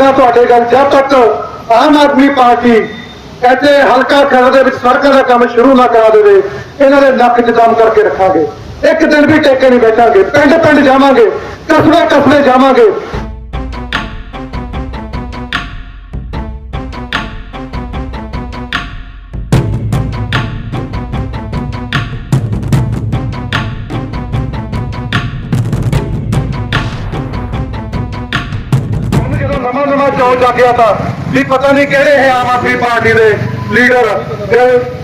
ਕਰਦਾ ਤੁਹਾਡੇ ਗੱਲ ਜਦ ਤੱਕ ਆਮ ਆਦਮੀ ਪਾਰਟੀ ਇੱਥੇ ਹਲਕਾ ਖੇਡ ਦੇ ਵਿੱਚ ਸੜਕਾਂ ਦਾ ਕੰਮ ਸ਼ੁਰੂ ਨਾ ਕਰਾ ਦੇਵੇ, ਇਹਨਾਂ ਦੇ ਨੱਕ 'ਚ ਦਮ ਕਰਕੇ ਰੱਖਾਂਗੇ। ਇੱਕ ਦਿਨ ਵੀ ਟੇਕੇ ਨਹੀਂ ਬੈਠਾਂਗੇ। ਪਿੰਡ ਪਿੰਡ ਜਾਵਾਂਗੇ ਕਸਬੇ ਕਸਬੇ ਜਾਵਾਂਗੇ। ਜਦੋਂ ਨਵਾਂ ਜਾਗਿਆ ਤਾਂ? ਵੀ ਪਤਾ ਨਹੀਂ ਕਿਹੜੇ ਹੈ ਆਮ ਆਦਮੀ ਪਾਰਟੀ ਦੇ ਲੀਡਰ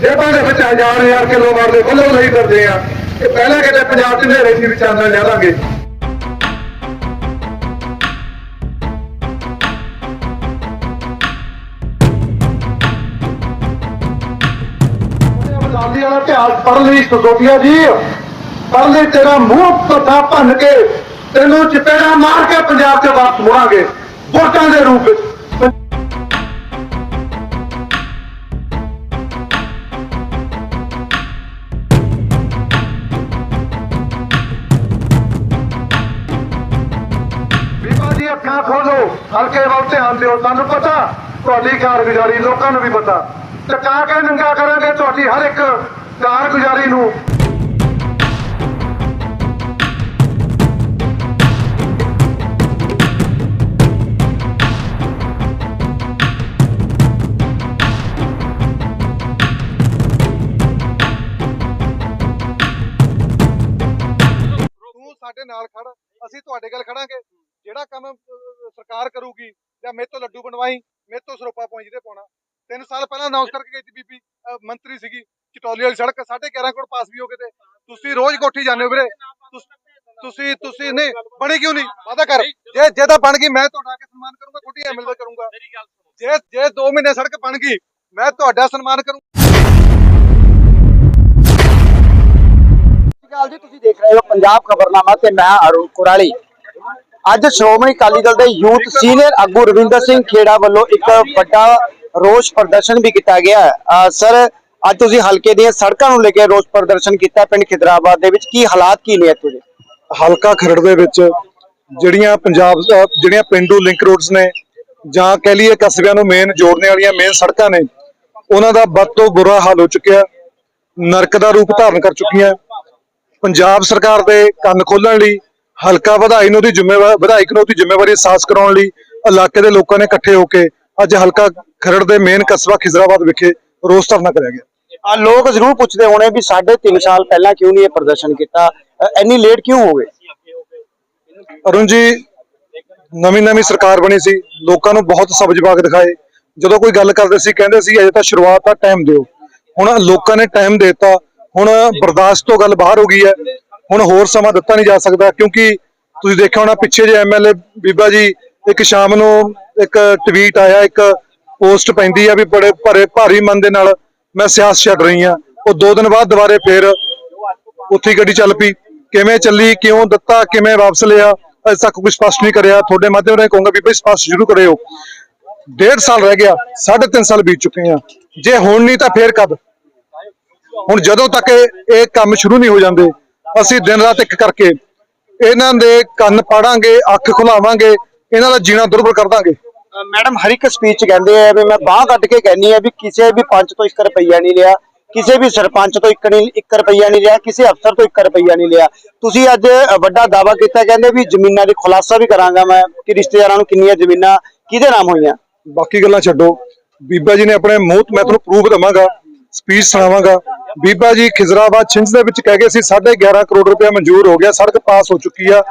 ਜੇਬਾਂ ਦੇ ਵਿੱਚ ਹਜ਼ਾਰ ਹਜ਼ਾਰ ਕਿਲੋ ਮਾਰਦੇ ਬੱਲੋ ਲਈ ਫਿਰਦੇ ਆ। ਇਹ ਪਹਿਲਾਂ ਕਿਤੇ ਪੰਜਾਬ 'ਚ ਹਨੇਰੇ ਸੀ ਵੀ ਲਿਆ ਦਾਂਗੇ ਆਜ਼ਾਦੀ ਵਾਲਾ ਇਤਿਹਾਸ ਪੜ੍ਹ ਲਈ ਸੋਫੀਆ ਜੀ। ਪੜ੍ਹ ਲਈ ਤੇਰਾ ਮੂੰਹ ਪੱਥਾ ਭੰਨ ਕੇ ਤੈਨੂੰ ਚਪੇੜਾ ਮਾਰ ਕੇ ਪੰਜਾਬ 'ਚ ਵਾਪਸ ਮੁੜਾਂਗੇ। ਵੋਟਾਂ ਦੇ ਰੂਪ ਵਿੱਚ। ਜੀ, ਅੱਖਾਂ ਖੋਲੋ ਹਲਕੇ ਵੱਲ ਧਿਆਨ ਦਿਓ। ਤੁਹਾਨੂੰ ਪਤਾ, ਤੁਹਾਡੀ ਕਾਰਗੁਜ਼ਾਰੀ ਲੋਕਾਂ ਨੂੰ ਵੀ ਪਤਾ। ਟਕਾ ਕੇ ਨੰਗਾ ਕਰਾਂਗੇ, ਤੁਹਾਡੀ ਹਰ ਇੱਕ ਕਾਰਗੁਜ਼ਾਰੀ ਨੂੰ ਸਾਡੇ ਨਾਲ ਖੜ ਅਸੀਂ ਤੁਹਾਡੇ ਗੱਲ ਖੜਾਂਗੇ। ਜਿਹੜਾ ਕੰਮ ਸਰਕਾਰ ਕਰੂਗੀ ਜਾਂ ਮੇਰੇ ਤੋਂ ਲੱਡੂ ਬਣਵਾਈ ਮੇਰੇ ਤੋਂ ਸਰੋਪਾ ਪੁਆਇੰਟ ਤੇ ਪਾਉਣਾ। ਤਿੰਨ ਸਾਲ ਪਹਿਲਾਂ ਅਨਾਉਂਸ ਕਰਕੇ ਗਈ ਸੀ ਬੀਬੀ ਮੰਤਰੀ ਸੀਗੀ ਚਟੋਲੀ ਵਾਲੀ ਸੜਕ 11.5 ਕਰੋੜ ਪਾਸ ਵੀ ਹੋ ਗਏ ਤੇ। ਤੁਸੀਂ ਰੋਜ਼ ਕੋਠੀ ਜਾਂਦੇ ਹੋ ਵੀਰੇ। ਤੁਸ- ਤੁਸੀਂ ਨਹੀਂ ਬਣੀ ਕਿਉਂ ਨਹੀਂ? ਵਾਦਾ ਕਰ। ਜੇ ਜੇ ਤਾਂ ਬਣ ਗਈ ਮੈਂ ਤੁਹਾਡਾ ਕੇ ਸਨਮਾਨ ਕਰੂੰਗਾ ਤੁਹਾਡੀ ਐਮਐਲਏ ਕਰੂੰਗਾ। ਜੇ ਜੇ 2 ਮਹੀਨੇ ਸੜਕ ਬਣ ਗਈ ਮੈਂ ਤੁਹਾਡਾ ਸਨਮਾਨ ਕਰੂੰ ਅਕਾਲ ਜੀ ਤੁਸੀਂ ਦੇਖ ਰਹੇ ਹੋ ਪੰਜਾਬ ਖਬਰਨਾਮਾ ਤੇ ਮੈਂ ਅਰੁਣ ਕੁਰਾਲੀ। ਅੱਜ ਸ਼੍ਰੋਮਣੀ ਅਕਾਲੀ ਦਲ ਦੇ ਯੂਥ ਸੀਨੀਅਰ ਆਗੂ ਰਵਿੰਦਰ ਸਿੰਘ ਖੇੜਾ ਵੱਲੋਂ ਇੱਕ ਵੱਡਾ ਰੋਸ ਪ੍ਰਦਰਸ਼ਨ ਵੀ ਕੀਤਾ ਗਿਆ ਸਰ, ਅੱਜ ਤੁਸੀਂ ਹਲਕੇ ਦੀਆਂ ਸੜਕਾਂ ਨੂੰ ਲੈ ਕੇ ਰੋਸ ਪ੍ਰਦਰਸ਼ਨ ਕੀਤਾ, ਪਿੰਡ ਖਿਦਰਾਬਾਦ ਦੇ ਵਿੱਚ ਕੀ ਹਾਲਾਤ ਕੀ ਨੇ ਇੱਥੇ ਦੇ? ਹਲਕਾ ਖਰੜ ਦੇ ਵਿੱਚ ਜਿਹੜੀਆਂ ਪੰਜਾਬ ਜਿਹੜੀਆਂ ਪਿੰਡੂ ਲਿੰਕ ਰੋਡਸ ਨੇ ਜਾਂ ਕਹਿ ਲਈਏ ਕਸਬਿਆਂ ਨੂੰ ਮੇਨ ਜੋੜਨੇ ਵਾਲੀਆਂ ਮੇਨ ਸੜਕਾਂ ਨੇ, ਉਹਨਾਂ ਦਾ ਵੱਧ ਤੋਂ ਬੁਰਾ ਹਾਲ ਹੋ ਚੁੱਕਿਆ। ਨਰਕ ਦਾ ਰੂਪ ਧਾਰਨ ਕਰ ਚੁੱਕੀਆਂ। ਪੰਜਾਬ ਸਰਕਾਰ ਦੇ ਕੰਨ ਖੋਲਣ ਲਈ ਹਲਕਾ ਵਧਾਈ ਨੂੰ ਉਹਦੀ ਜ਼ਿੰਮੇਵਾਰੀ ਵਿਧਾਇਕ ਨੂੰ ਉਹਦੀ ਜ਼ਿੰਮੇਵਾਰੀ ਅਹਿਸਾਸ ਕਰਾਉਣ ਲਈ ਇਲਾਕੇ ਦੇ ਲੋਕਾਂ ਨੇ ਇਕੱਠੇ ਹੋ ਕੇ ਅੱਜ ਹਲਕਾ ਖਰੜ ਦੇ ਮੇਨ ਕਸਬਾ ਖਿਜ਼ਰਾਬਾਦ ਵਿਖੇ ਰੋਸ ਧਰਨਾ ਕਰਿਆ ਗਿਆ। ਆ ਲੋਕ ਜ਼ਰੂਰ ਪੁੱਛਦੇ ਹੋਣੇ ਵੀ ਸਾਢੇ 3 ਸਾਲ ਪਹਿਲਾਂ ਕਿਉਂ ਨਹੀਂ ਇਹ ਪ੍ਰਦਰਸ਼ਨ ਕੀਤਾ? ਇੰਨੀ ਲੇਟ ਕਿਉਂ ਹੋ ਗਏ? ਅਰੁਣ ਜੀ ਨਵੀਂ ਨਵੀਂ ਸਰਕਾਰ ਬਣੀ ਸੀ ਲੋਕਾਂ ਨੂੰ ਬਹੁਤ ਸਬਕ ਜਵਾਬ ਦਿਖਾਏ। ਜਦੋਂ ਕੋਈ ਗੱਲ ਕਰਦੇ ਸੀ ਕਹਿੰਦੇ ਸੀ ਅਜੇ ਤਾਂ ਸ਼ੁਰੂਆਤ ਆ ਟਾਈਮ ਦਿਓ। ਹੁਣ ਲੋਕਾਂ ਨੇ ਟਾਈਮ ਦਿੱਤਾ ਹੁਣ ਬਰਦਾਸ਼ਤ ਤੋਂ ਗੱਲ ਬਾਹਰ ਹੋ ਗਈ ਹੈ। ਹੁਣ ਹੋਰ ਸਮਾਂ ਦਿੱਤਾ ਨਹੀਂ ਜਾ ਸਕਦਾ ਕਿਉਂਕਿ ਤੁਸੀਂ ਦੇਖਿਆ ਹੋਣਾ ਪਿੱਛੇ ਜੇ ਐਮਐਲਏ ਬੀਬਾ ਜੀ ਇੱਕ ਸ਼ਾਮ ਨੂੰ ਇੱਕ ਟਵੀਟ ਆਇਆ, ਇੱਕ ਪੋਸਟ ਪੈਂਦੀ ਆ ਵੀ ਬੜੇ ਭਰੇ ਭਾਰੀ ਮਨ ਦੇ ਨਾਲ ਮੈਂ ਸਿਆਸਤ ਛੱਡ ਰਹੀ ਆ ਉਹ ਦੋ ਦਿਨ ਬਾਅਦ ਦੁਬਾਰੇ ਫੇਰ ਉੱਥੇ ਗੱਡੀ ਚੱਲ ਪਈ। ਕਿਵੇਂ ਚੱਲੀ, ਕਿਉਂ ਦਿੱਤਾ, ਕਿਵੇਂ ਵਾਪਸ ਲਿਆ, ਅਜੇ ਤੱਕ ਕੋਈ ਸਪਸ਼ਟ ਨਹੀਂ ਕਰਿਆ। ਤੁਹਾਡੇ ਮਾਧਿਅਮ ਰਾਹੀਂ ਕਹੂੰਗਾ ਬੀਬਾ ਬਈ ਸਪਸ਼ਟ ਜ਼ਰੂਰ ਕਰਿਓ। ਡੇਢ ਸਾਲ ਰਹਿ ਗਿਆ, ਸਾਢੇ ਤਿੰਨ ਸਾਲ ਬੀਤ ਚੁੱਕੇ ਆ। ਜੇ ਹੁਣ ਨਹੀਂ ਤਾਂ ਫੇਰ ਕਦ? ਹੁਣ ਜਦੋਂ ਤੱਕ ਇਹ ਕੰਮ ਸ਼ੁਰੂ ਨਹੀਂ ਹੋ ਜਾਂਦੇ ਅਸੀਂ ਦਿਨ ਰਾਤ ਇੱਕ ਕਰਕੇ ਇਹਨਾਂ ਦੇ ਕੰਨ ਪਾੜਾਂਗੇ ਅੱਖ ਖੁਲਾਵਾਂਗੇ ਇਹਨਾਂ ਦਾ ਜੀਣਾ ਦੁਰਬਲ ਕਰ ਦਾਂਗੇ। ਮੈਡਮ ਹਰ ਇੱਕ ਸਪੀਚ ਕਹਿੰਦੇ ਆ ਵੀ ਮੈਂ ਬਾਹ ਕੱਢ ਕੇ ਕਹਿੰਨੀ ਆ ਵੀ ਕਿਸੇ ਵੀ ਪੰਚ ਤੋਂ 1 ਰੁਪਈਆ ਨਹੀਂ ਲਿਆ ਕਿਸੇ ਵੀ ਸਰਪੰਚ ਤੋਂ 1 ਨਹੀਂ 1 ਰੁਪਈਆ ਨਹੀਂ ਲਿਆ ਕਿਸੇ ਅਫਸਰ ਤੋਂ 1 ਰੁਪਈਆ ਨਹੀਂ ਲਿਆ। ਤੁਸੀਂ ਅੱਜ ਵੱਡਾ ਦਾਵਾ ਕੀਤਾ ਕਹਿੰਦੇ ਵੀ ਜ਼ਮੀਨਾਂ ਦੀ ਖੁਲਾਸਾ ਵੀ ਕਰਾਂਗਾ ਮੈਂ ਕਿ ਰਿਸ਼ਤੇਦਾਰਾਂ ਨੂੰ ਕਿੰਨੀਆਂ ਜ਼ਮੀਨਾਂ ਕਿਹਦੇ ਨਾਮ ਹੋਈਆਂ? ਬਾਕੀ ਗੱਲਾਂ ਛੱਡੋ। ਬੀਬਾ ਜੀ ਨੇ ਆਪਣੇ ਮੂੰਹ ਤੋਂ ਮੈਂ ਤੁਹਾਨੂੰ ਪ੍ਰੂਫ ਦਵਾਂਗਾ। ਸਪੀਚ ਸੁਣਾਵਾਂਗਾ। ਬੀਬਾ ਜੀ ਖਿਜ਼ਰਾਬਾਦ ਛਿੰਝ ਦੇ ਵਿੱਚ ਕਹਿ ਗਏ ਸੀ 11.5 ਕਰੋੜ ਰੁਪਏ ਮਨਜ਼ੂਰ ਹੋ ਗਿਆ ਸੜਕ ਪਾਸ ਹੋ ਚੁੱਕੀ ਆ।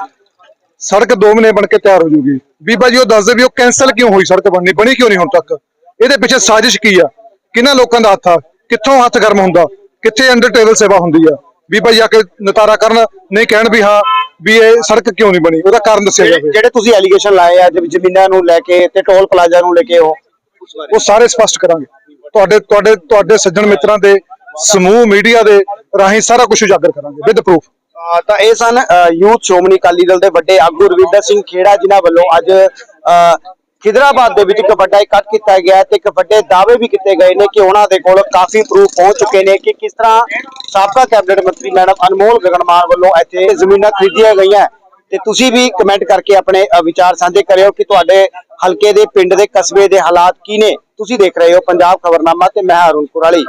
ਸੜਕ 2 ਮਹੀਨੇ ਬਣ ਕੇ ਤਿਆਰ ਹੋ ਜੂਗੀ। ਬੀਬਾ ਜੀ ਉਹ ਦੱਸਦੇ ਵੀ ਉਹ ਕੈਨਸਲ ਕਿਉਂ ਹੋਈ ਸੜਕ ਬਣਨੀ ਬਣੀ ਕਿਉਂ ਨਹੀਂ ਹੁਣ ਤੱਕ? ਇਹਦੇ ਪਿੱਛੇ ਸਾਜ਼ਿਸ਼ ਕੀ ਆ? ਕਿਹਨਾਂ ਲੋਕਾਂ ਦਾ ਹੱਥ ਆ? ਕਿੱਥੋਂ ਹੱਥ ਗਰਮ ਹੁੰਦਾ? ਕਿੱਥੇ ਅੰਡਰ ਟੇਬਲ ਸੇਵਾ ਹੁੰਦੀ ਆ? ਬੀਬਾ ਜੀ ਆ ਕੇ ਨਤਾਰਾ ਕਰਨ ਨਹੀਂ ਕਹਿਣ ਵੀ ਹਾਂ ਵੀ ਇਹ ਸੜਕ ਕਿਉਂ ਨਹੀਂ ਬਣੀ? ਉਹਦਾ ਕਾਰਨ ਦੱਸਿਆ ਜਿਹੜੇ ਜਾਵੇ। ਜਿਹੜੇ ਤੁਸੀਂ ਐਲੀਗੇਸ਼ਨ ਲਾਏ ਆ ਜਿਵੇਂ ਜ਼ਮੀਨਾਂ ਨੂੰ ਲੈ ਕੇ ਤੇ ਟੋਲ ਪਲਾਜ਼ਾ ਨੂੰ ਲੈ ਕੇ ਉਹ ਉਹ ਸਾਰੇ ਸਪਸ਼ਟ ਕਰਾਂਗੇ। ਤੁਹਾਡੇ ਤੁਹਾਡੇ ਤੁਹਾਡੇ ਸੱਜਣ ਮਿੱਤਰਾਂ ਦੇ, ਸਮੂਹ ਮੀਡੀਆ ਦੇ ਰਾਹੀਂ ਸਾਰਾ ਕੁਝ ਉਜਾਗਰ ਕਰਾਂਗੇ ਵਿਦ ਪ੍ਰੂਫ ਤਾਂ ਇਹ ਸਨ ਯੂਥ ਸ਼੍ਰੋਮਣੀ ਅਕਾਲੀ ਦਲ ਦੇ ਵੱਡੇ ਆਗੂ ਰਵਿੰਦਰ ਸਿੰਘ ਖੇੜਾ ਜਿਨ੍ਹਾਂ ਵੱਲੋਂ ਅੱਜ ਖਿਦਰਾਬਾਦ ਦੇ ਵਿੱਚ ਇੱਕ ਵੱਡਾ ਇਕੱਠ ਕੀਤਾ ਗਿਆ ਤੇ ਇੱਕ ਵੱਡੇ ਦਾਅਵੇ ਵੀ ਕੀਤੇ ਗਏ ਨੇ ਕਿ ਉਹਨਾਂ ਦੇ ਕੋਲ ਕਾਫੀ ਪ੍ਰੂਫ ਪਹੁੰਚ ਚੁੱਕੇ ਨੇ ਕਿ ਕਿਸ ਤਰ੍ਹਾਂ ਸਾਬਕਾ ਕੈਬਨਿਟ ਮੰਤਰੀ ਮੈਡਮ ਅਨਮੋਲ ਗਗਨਮਾਨ ਵੱਲੋਂ ਇੱਥੇ ਜ਼ਮੀਨਾਂ ਖਰੀਦੀਆਂ ਗਈਆਂ। ਤੇ ਤੁਸੀਂ ਵੀ ਕਮੈਂਟ ਕਰਕੇ ਆਪਣੇ ਵਿਚਾਰ ਸਾਂਝੇ ਕਰਿਓ ਕਿ ਤੁਹਾਡੇ ਹਲਕੇ ਦੇ ਪਿੰਡ ਦੇ ਕਸਬੇ ਦੇ ਹਾਲਾਤ ਕੀ ਨੇ? ਤੁਸੀਂ ਦੇਖ ਰਹੇ ਹੋ ਪੰਜਾਬ ਖਬਰਨਾਮਾ ਤੇ ਮੈਂ ਅਰੁਣ ਕੁਰਾਲੀ।